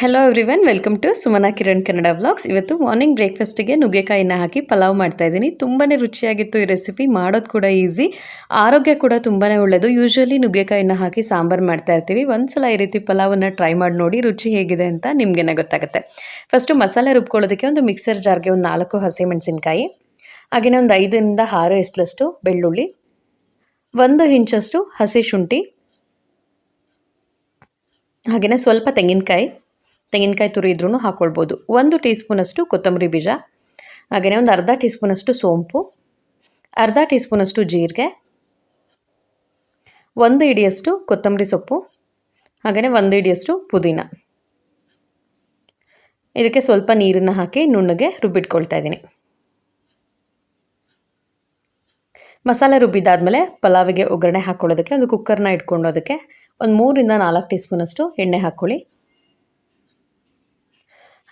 Hello everyone welcome to Sumana Kiran Kannada vlogs ಇವತ್ತು morning ಬ್ರೇಕ್ಫಾಸ್ಟಿಗೆ ನುಗ್ಗೆಕಾಯಿನ ಹಾಕಿ ಪಲಾವ್ ಮಾಡ್ತಾ ಇದ್ದೀನಿ. ತುಂಬಾ ರುಚಿಯಾಗಿತ್ತು ಈ ರೆಸಿಪಿ ಮಾಡೋದು ಕೂಡ ಈಸಿ ಆರೋಗ್ಯ ಕೂಡ ತುಂಬಾ ಒಳ್ಳೆಯದು ಯೂಶ್ವಲಿ ನುಗ್ಗೆಕಾಯಿನ ಹಾಕಿ ಸಾಂಬಾರು ಮಾಡ್ತಾ ಇರ್ತೀವಿ. ಒಂದ್ಸಲ ಈ ರೀತಿ ಪಲಾವನ್ನು ಟ್ರೈ ಮಾಡಿ ನೋಡಿ ರುಚಿ ಹೇಗಿದೆ ಅಂತ ನಿಮಗೇನೆ ಗೊತ್ತಾಗುತ್ತೆ. ಫಸ್ಟು ಮಸಾಲೆ ರುಬ್ಕೊಳ್ಳೋದಕ್ಕೆ ಒಂದು ಮಿಕ್ಸರ್ ಜಾರ್ಗೆ ಒಂದು ನಾಲ್ಕು ಹಸಿಮೆಣಸಿನ್ಕಾಯಿ ಹಾಗೆಯೇ ಒಂದು ಐದರಿಂದ ಆರು ಎಸ್ಲಷ್ಟು ಬೆಳ್ಳುಳ್ಳಿ, ಒಂದು ಇಂಚಷ್ಟು ಹಸಿ ಶುಂಠಿ ಹಾಗೆಯೇ ಸ್ವಲ್ಪ ತೆಂಗಿನಕಾಯಿ ತೆಂಗಿನಕಾಯಿ ತುರಿ ಇದ್ರೂ ಹಾಕ್ಕೊಳ್ಬೋದು ಒಂದು ಟೀ ಸ್ಪೂನಷ್ಟು ಕೊತ್ತಂಬರಿ ಬೀಜ ಹಾಗೆಯೇ ಒಂದು ಅರ್ಧ ಟೀ ಸ್ಪೂನಷ್ಟು ಸೋಂಪು, ಅರ್ಧ ಟೀ ಸ್ಪೂನಷ್ಟು ಜೀರಿಗೆ, ಒಂದು ಇಡಿಯಷ್ಟು ಕೊತ್ತಂಬರಿ ಸೊಪ್ಪು ಹಾಗೆಯೇ ಒಂದು ಇಡಿಯಷ್ಟು ಪುದೀನ. ಇದಕ್ಕೆ ಸ್ವಲ್ಪ ನೀರನ್ನು ಹಾಕಿ ನುಣ್ಣಗೆ ರುಬ್ಬಿಟ್ಕೊಳ್ತಾ ಇದ್ದೀನಿ. ಮಸಾಲೆ ರುಬ್ಬಿದ್ದಾದಮೇಲೆ ಪಲಾವಿಗೆ ಒಗ್ಗರಣೆ ಹಾಕ್ಕೊಳ್ಳೋದಕ್ಕೆ, ಒಂದು ಕುಕ್ಕರ್ನ ಇಟ್ಕೊಂಡು ಅದಕ್ಕೆ ಒಂದು ಮೂರಿಂದ ನಾಲ್ಕು ಟೀ ಸ್ಪೂನಷ್ಟು ಎಣ್ಣೆ ಹಾಕ್ಕೊಳ್ಳಿ.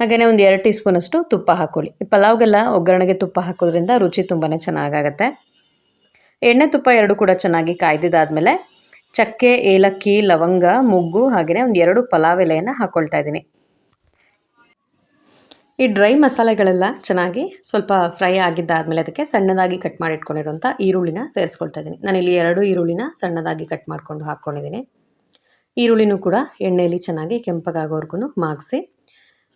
ಹಾಗೆಯೇ ಒಂದು ಎರಡು ಟೀ ಸ್ಪೂನಷ್ಟು ತುಪ್ಪ ಹಾಕ್ಕೊಳ್ಳಿ ಪಲಾವ್ಗೆಲ್ಲ ಒಗ್ಗರಣೆಗೆ ತುಪ್ಪ ಹಾಕೋದ್ರಿಂದ ರುಚಿ ತುಂಬಾ ಚೆನ್ನಾಗಾಗತ್ತೆ. ಎಣ್ಣೆ ತುಪ್ಪ ಎರಡು ಕೂಡ ಚೆನ್ನಾಗಿ ಕಾಯ್ದಿದ್ದಾದಮೇಲೆ ಚಕ್ಕೆ, ಏಲಕ್ಕಿ, ಲವಂಗ, ಮುಗ್ಗು ಹಾಗೆಯೇ ಒಂದು ಎರಡು ಪಲಾವ್ ಎಲೆಯನ್ನು ಹಾಕ್ಕೊಳ್ತಾ ಇದ್ದೀನಿ. ಈ ಡ್ರೈ ಮಸಾಲೆಗಳೆಲ್ಲ ಚೆನ್ನಾಗಿ ಸ್ವಲ್ಪ ಫ್ರೈ ಆಗಿದ್ದಾದಮೇಲೆ ಅದಕ್ಕೆ ಸಣ್ಣದಾಗಿ ಕಟ್ ಮಾಡಿಟ್ಕೊಂಡಿರುವಂಥ ಈರುಳ್ಳಿನ ಸೇರಿಸ್ಕೊಳ್ತಾ ಇದ್ದೀನಿ. ನಾನಿಲ್ಲಿ ಎರಡು ಈರುಳ್ಳಿನ ಸಣ್ಣದಾಗಿ ಕಟ್ ಮಾಡಿಕೊಂಡು ಹಾಕ್ಕೊಂಡಿದ್ದೀನಿ ಈರುಳ್ಳಿನೂ ಕೂಡ ಎಣ್ಣೆಯಲ್ಲಿ ಚೆನ್ನಾಗಿ ಕೆಂಪಗಾಗೋವರೆಗೂ ಮಾಗಿಸಿ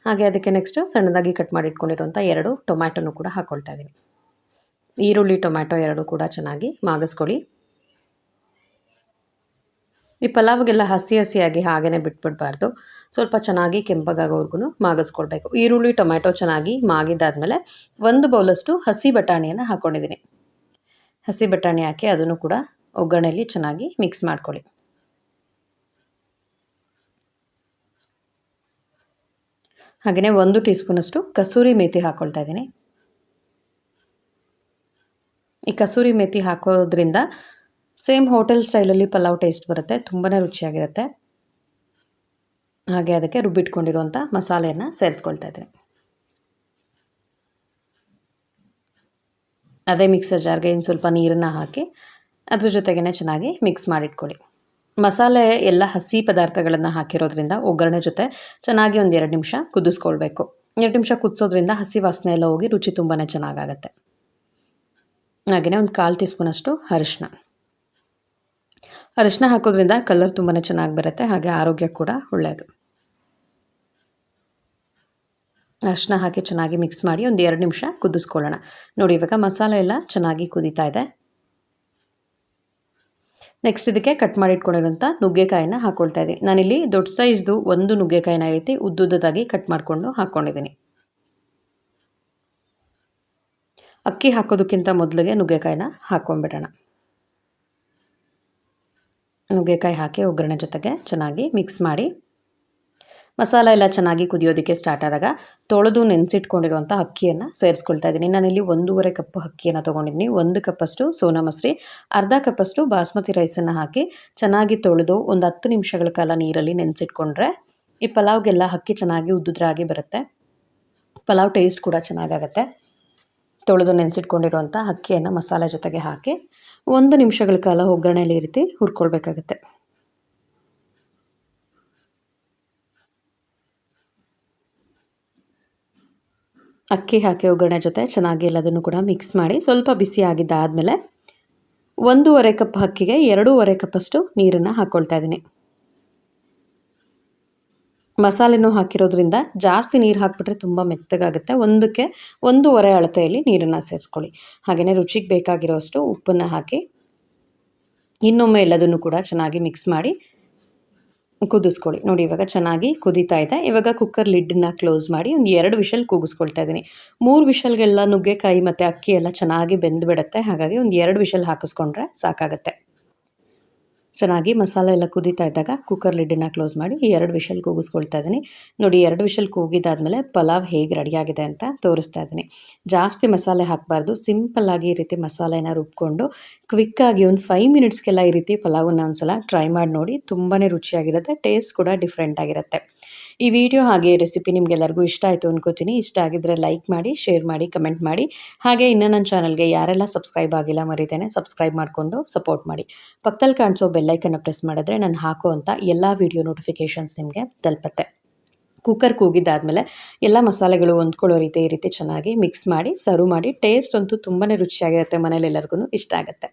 ಹಾಗೆ ಅದಕ್ಕೆ ನೆಕ್ಸ್ಟು ಸಣ್ಣದಾಗಿ ಕಟ್ ಮಾಡಿ ಇಟ್ಕೊಂಡಿರುವಂಥ ಎರಡು ಟೊಮ್ಯಾಟೊನು ಕೂಡ ಹಾಕ್ಕೊಳ್ತಾ ಇದ್ದೀನಿ. ಈರುಳ್ಳಿ ಟೊಮ್ಯಾಟೊ ಎರಡು ಕೂಡ ಚೆನ್ನಾಗಿ ಮಾಗಿಸ್ಕೊಳ್ಳಿ. ಈ ಪಲಾವ್ಗೆಲ್ಲ ಹಸಿ ಹಸಿಯಾಗಿ ಹಾಗೇ ಬಿಟ್ಬಿಡ್ಬಾರ್ದು. ಸ್ವಲ್ಪ ಚೆನ್ನಾಗಿ ಕೆಂಪಗಾಗೋವರೆಗೂ ಮಾಗಿಸ್ಕೊಳ್ಬೇಕು. ಈರುಳ್ಳಿ ಟೊಮ್ಯಾಟೊ ಚೆನ್ನಾಗಿ ಮಾಗಿದ್ದಾದಮೇಲೆ ಒಂದು ಬೌಲಷ್ಟು ಹಸಿ ಬಟಾಣಿಯನ್ನು ಹಾಕ್ಕೊಂಡಿದ್ದೀನಿ ಹಸಿ ಬಟಾಣಿ ಹಾಕಿ ಅದನ್ನು ಕೂಡ ಒಗ್ಗರಣೆಯಲ್ಲಿ ಚೆನ್ನಾಗಿ ಮಿಕ್ಸ್ ಮಾಡ್ಕೊಳ್ಳಿ. ಹಾಗೆಯೇ ಒಂದು ಟೀ ಸ್ಪೂನಷ್ಟು ಕಸೂರಿ ಮೇಥಿ ಹಾಕ್ಕೊಳ್ತಾ ಇದ್ದೀನಿ. ಈ ಕಸೂರಿ ಮೇಥಿ ಹಾಕೋದ್ರಿಂದ ಸೇಮ್ ಹೋಟೆಲ್ ಸ್ಟೈಲಲ್ಲಿ ಪಲಾವ್ ಟೇಸ್ಟ್ ಬರುತ್ತೆ ತುಂಬಾ ರುಚಿಯಾಗಿರುತ್ತೆ. ಹಾಗೆ ಅದಕ್ಕೆ ರುಬ್ಬಿಟ್ಕೊಂಡಿರುವಂಥ ಮಸಾಲೆಯನ್ನು ಸೇರಿಸ್ಕೊಳ್ತಾ ಇದ್ದೀನಿ. ಅದೇ ಮಿಕ್ಸರ್ ಜಾರ್ಗೆ ಇನ್ನು ಸ್ವಲ್ಪ ನೀರನ್ನು ಹಾಕಿ ಅದ್ರ ಜೊತೆಗೇ ಚೆನ್ನಾಗಿ ಮಿಕ್ಸ್ ಮಾಡಿಟ್ಕೊಳ್ಳಿ. ಮಸಾಲೆ ಎಲ್ಲ ಹಸಿ ಪದಾರ್ಥಗಳನ್ನು ಹಾಕಿರೋದ್ರಿಂದ ಒಗ್ಗರಣೆ ಜೊತೆ ಚೆನ್ನಾಗಿ ಒಂದು ಎರಡು ನಿಮಿಷ ಕುದಿಸ್ಕೊಳ್ಬೇಕು. ಎರಡು ನಿಮಿಷ ಕುದಿಸೋದ್ರಿಂದ ಹಸಿ ವಾಸನೆ ಎಲ್ಲ ಹೋಗಿ ರುಚಿ ತುಂಬಾ ಚೆನ್ನಾಗಾಗತ್ತೆ. ಹಾಗೆಯೇ ಒಂದು ಕಾಲು ಟೀ ಸ್ಪೂನಷ್ಟು ಅರಿಶಿನ ಅರಿಶಿನ ಹಾಕೋದ್ರಿಂದ ಕಲರ್ ತುಂಬಾ ಚೆನ್ನಾಗಿ ಬರುತ್ತೆ, ಹಾಗೆ ಆರೋಗ್ಯ ಕೂಡ ಒಳ್ಳೆಯದು ಅರಿಶಿನ ಹಾಕಿ ಚೆನ್ನಾಗಿ ಮಿಕ್ಸ್ ಮಾಡಿ ಒಂದು ಎರಡು ನಿಮಿಷ ಕುದಿಸ್ಕೊಳ್ಳೋಣ. ನೋಡಿ ಇವಾಗ ಮಸಾಲೆ ಎಲ್ಲ ಚೆನ್ನಾಗಿ ಕುದೀತಾ ಇದೆ. ನೆಕ್ಸ್ಟ್ ಇದಕ್ಕೆ ಕಟ್ ಮಾಡಿ ಇಟ್ಕೊಂಡಿರೋಂಥ ನುಗ್ಗೆಕಾಯಿನ ಹಾಕ್ಕೊಳ್ತಾ ಇದ್ದೀನಿ. ನಾನಿಲ್ಲಿ ದೊಡ್ಡ ಸೈಜ್ದು ಒಂದು ನುಗ್ಗೆಕಾಯಿನ ರೀತಿ ಉದ್ದುದ್ದದಾಗಿ ಕಟ್ ಮಾಡಿಕೊಂಡು ಹಾಕ್ಕೊಂಡಿದ್ದೀನಿ ಅಕ್ಕಿ ಹಾಕೋದಕ್ಕಿಂತ ಮೊದಲಿಗೆ ನುಗ್ಗೆಕಾಯಿನ ಹಾಕ್ಕೊಂಡ್ಬಿಡೋಣ ನುಗ್ಗೆಕಾಯಿ ಹಾಕಿ ಒಗ್ಗರಣೆ ಜೊತೆಗೆ ಚೆನ್ನಾಗಿ ಮಿಕ್ಸ್ ಮಾಡಿ ಮಸಾಲ ಎಲ್ಲ ಚೆನ್ನಾಗಿ ಕುದಿಯೋದಕ್ಕೆ ಸ್ಟಾರ್ಟ್ ಆದಾಗ ತೊಳೆದು ನೆನೆಸಿಟ್ಕೊಂಡಿರುವಂಥ ಅಕ್ಕಿಯನ್ನು ಸೇರಿಸ್ಕೊಳ್ತಾ ಇದ್ದೀನಿ. ನಾನಿಲ್ಲಿ ಒಂದೂವರೆ ಕಪ್ ಅಕ್ಕಿಯನ್ನು ತೊಗೊಂಡಿದ್ದೀನಿ. ಒಂದು ಕಪ್ಪಷ್ಟು ಸೋನಾ ಮಸರಿ, ಅರ್ಧ ಕಪ್ಪಷ್ಟು ಬಾಸ್ಮತಿ ರೈಸನ್ನು ಹಾಕಿ ಚೆನ್ನಾಗಿ ತೊಳೆದು ಒಂದು ಹತ್ತು ನಿಮಿಷಗಳ ಕಾಲ ನೀರಲ್ಲಿ ನೆನೆಸಿಟ್ಕೊಂಡ್ರೆ ಈ ಪಲಾವ್ಗೆಲ್ಲ ಅಕ್ಕಿ ಚೆನ್ನಾಗಿ ಉದ್ದುದ್ರಾಗಿ ಬರುತ್ತೆ. ಪಲಾವ್ ಟೇಸ್ಟ್ ಕೂಡ ಚೆನ್ನಾಗಾಗತ್ತೆ. ತೊಳೆದು ನೆನೆಸಿಟ್ಕೊಂಡಿರುವಂಥ ಅಕ್ಕಿಯನ್ನು ಮಸಾಲೆ ಜೊತೆಗೆ ಹಾಕಿ ಒಂದು ನಿಮಿಷಗಳ ಕಾಲ ಒಗ್ಗರಣೆಯಲ್ಲಿ ರೀತಿ ಹುರ್ಕೊಳ್ಬೇಕಾಗತ್ತೆ. ಅಕ್ಕಿ ಹಾಕಿ ಒಗ್ಗರಣೆ ಜೊತೆ ಚೆನ್ನಾಗಿ ಎಲ್ಲದನ್ನು ಕೂಡ ಮಿಕ್ಸ್ ಮಾಡಿ ಸ್ವಲ್ಪ ಬಿಸಿ ಆಗಿದ್ದಾದಮೇಲೆ ಒಂದೂವರೆ ಕಪ್ ಅಕ್ಕಿಗೆ ಎರಡೂವರೆ ಕಪ್ಪಷ್ಟು ನೀರನ್ನು ಹಾಕ್ಕೊಳ್ತಾ ಇದ್ದೀನಿ. ಮಸಾಲೆನೂ ಹಾಕಿರೋದ್ರಿಂದ ಜಾಸ್ತಿ ನೀರು ಹಾಕಿಬಿಟ್ರೆ ತುಂಬ ಮೆತ್ತಗಾಗುತ್ತೆ. ಒಂದಕ್ಕೆ ಒಂದೂವರೆ ಅಳತೆಯಲ್ಲಿ ನೀರನ್ನು ಸೇರಿಸ್ಕೊಳ್ಳಿ. ಹಾಗೆಯೇ ರುಚಿಗೆ ಬೇಕಾಗಿರೋಷ್ಟು ಉಪ್ಪನ್ನು ಹಾಕಿ ಇನ್ನೊಮ್ಮೆ ಎಲ್ಲದನ್ನು ಕೂಡ ಚೆನ್ನಾಗಿ ಮಿಕ್ಸ್ ಮಾಡಿ ಕುದಿಸ್ಕೊಳ್ಳಿ. ನೋಡಿ, ಇವಾಗ ಚೆನ್ನಾಗಿ ಕುದೀತಾ ಇದೆ. ಇವಾಗ ಕುಕ್ಕರ್ ಲಿಡ್ಡನ್ನ ಕ್ಲೋಸ್ ಮಾಡಿ ಒಂದು ಎರಡು ವಿಷಲ್ ಕೂಗಿಸ್ಕೊಳ್ತಾ ಇದ್ದೀನಿ ಮೂರು ವಿಷಲ್ಗೆಲ್ಲ ನುಗ್ಗೆಕಾಯಿ ಮತ್ತು ಅಕ್ಕಿ ಎಲ್ಲ ಚೆನ್ನಾಗಿ ಬೆಂದುಬಿಡುತ್ತೆ. ಹಾಗಾಗಿ ಒಂದು ಎರಡು ವಿಷಲ್ ಹಾಕಿಸ್ಕೊಂಡ್ರೆ ಸಾಕಾಗುತ್ತೆ. ಚೆನ್ನಾಗಿ ಮಸಾಲೆ ಎಲ್ಲ ಕುದೀತಾ ಇದ್ದಾಗ ಕುಕ್ಕರ್ ಲಿಡ್ಡನ್ನ ಕ್ಲೋಸ್ ಮಾಡಿ ಎರಡು ವಿಷಲ್ ಕೂಗಿಸ್ಕೊಳ್ತಾ ಇದ್ದೀನಿ. ನೋಡಿ ಎರಡು ವಿಷಲ್ ಕೂಗಿದಾದ್ಮೇಲೆ ಪಲಾವ್ ಹೇಗೆ ರೆಡಿಯಾಗಿದೆ ಅಂತ ತೋರಿಸ್ತಾ ಇದ್ದೀನಿ. ಜಾಸ್ತಿ ಮಸಾಲೆ ಹಾಕಬಾರ್ದು ಸಿಂಪಲ್ಲಾಗಿ ಈ ರೀತಿ ಮಸಾಲೆನ ರುಬ್ಕೊಂಡು ಕ್ವಿಕ್ಕಾಗಿ ಒಂದು ಫೈವ್ ಮಿನಿಟ್ಸ್ಗೆಲ್ಲ ಈ ರೀತಿ ಪಲಾವನ್ನ ಒಂದ್ಸಲ ಟ್ರೈ ಮಾಡಿ ನೋಡಿ ತುಂಬಾ ರುಚಿಯಾಗಿರುತ್ತೆ ಟೇಸ್ಟ್ ಕೂಡ ಡಿಫ್ರೆಂಟ್ ಆಗಿರುತ್ತೆ. ಈ ವಿಡಿಯೋ ಹಾಗೆ ರೆಸಿಪಿ ನಿಮಗೆಲ್ಲರಿಗೂ ಇಷ್ಟ ಆಯಿತು ಅನ್ಕೋತೀನಿ. ಇಷ್ಟ ಆಗಿದ್ದರೆ ಲೈಕ್ ಮಾಡಿ ಶೇರ್ ಮಾಡಿ ಕಮೆಂಟ್ ಮಾಡಿ. ಹಾಗೆ ಇನ್ನು ನನ್ನ ಚಾನಲ್ಗೆ ಯಾರೆಲ್ಲ ಸಬ್ಸ್ಕ್ರೈಬ್ ಆಗಿಲ್ಲ ಮರಿತೇನೆ ಸಬ್ಸ್ಕ್ರೈಬ್ ಮಾಡಿಕೊಂಡು ಸಪೋರ್ಟ್ ಮಾಡಿ. ಪಕ್ಕದಲ್ಲಿ ಕಾಣಿಸೋ ಬೆಲ್ಲೈಕನ್ನು ಪ್ರೆಸ್ ಮಾಡಿದ್ರೆ ನಾನು ಹಾಕುವಂಥ ಎಲ್ಲ ವಿಡಿಯೋ ನೋಟಿಫಿಕೇಷನ್ಸ್ ನಿಮಗೆ ತಲುಪತ್ತೆ. ಕುಕ್ಕರ್ ಕೂಗಿದ್ದಾದಮೇಲೆ ಎಲ್ಲ ಮಸಾಲೆಗಳು ಹೊಂದ್ಕೊಳ್ಳೋ ರೀತಿ ಈ ರೀತಿ ಚೆನ್ನಾಗಿ ಮಿಕ್ಸ್ ಮಾಡಿ ಸರ್ವ್ ಮಾಡಿ. ಟೇಸ್ಟ್ ಅಂತೂ ತುಂಬಾ ರುಚಿಯಾಗಿರುತ್ತೆ ಮನೇಲಿ ಎಲ್ಲರಿಗೂ ಇಷ್ಟ ಆಗುತ್ತೆ.